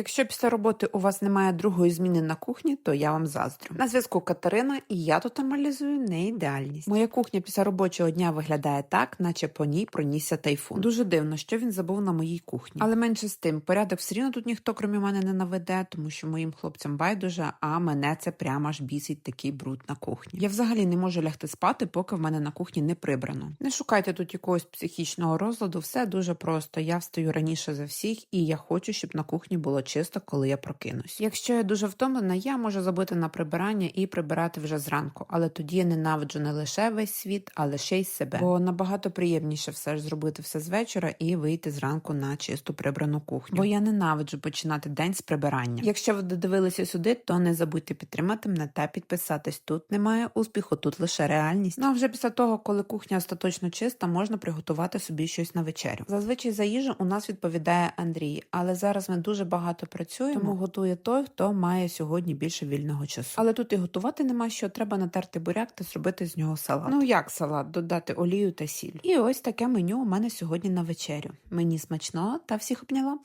Якщо після роботи у вас немає другої зміни на кухні, то я вам заздрю. На зв'язку Катерина, і я тут аналізую неідеальність. Моя кухня після робочого дня виглядає так, наче по ній пронісся тайфун. Дуже дивно, що він забув на моїй кухні. Але менше з тим, порядок все рівно тут ніхто, крім мене, не наведе, тому що моїм хлопцям байдуже, а мене це прямо аж бісить такий бруд на кухні. Я взагалі не можу лягти спати, поки в мене на кухні не прибрано. Не шукайте тут якогось психічного розладу, все дуже просто. Я встаю раніше за всіх, і я хочу, щоб на кухні було чисто, коли я прокинусь. Якщо я дуже втомлена, я можу забити на прибирання і прибирати вже зранку, але тоді я ненавиджу не лише весь світ, а лише й себе. Бо набагато приємніше все ж зробити все з вечора і вийти зранку на чисту прибрану кухню. Бо я ненавиджу починати день з прибирання. Якщо ви додивилися сюди, то не забудьте підтримати мене та підписатись. Тут немає успіху, тут лише реальність. Ну а вже після того, коли кухня остаточно чиста, можна приготувати собі щось на вечерю. Зазвичай за їжу у нас відповідає Андрій, але зараз ми дуже багато працюємо, тому готує той, хто має сьогодні більше вільного часу. Але тут і готувати нема що, треба натерти буряк та зробити з нього салат. Ну як салат, додати олію та сіль. І ось таке меню у мене сьогодні на вечерю. Мені смачно та всіх обняла.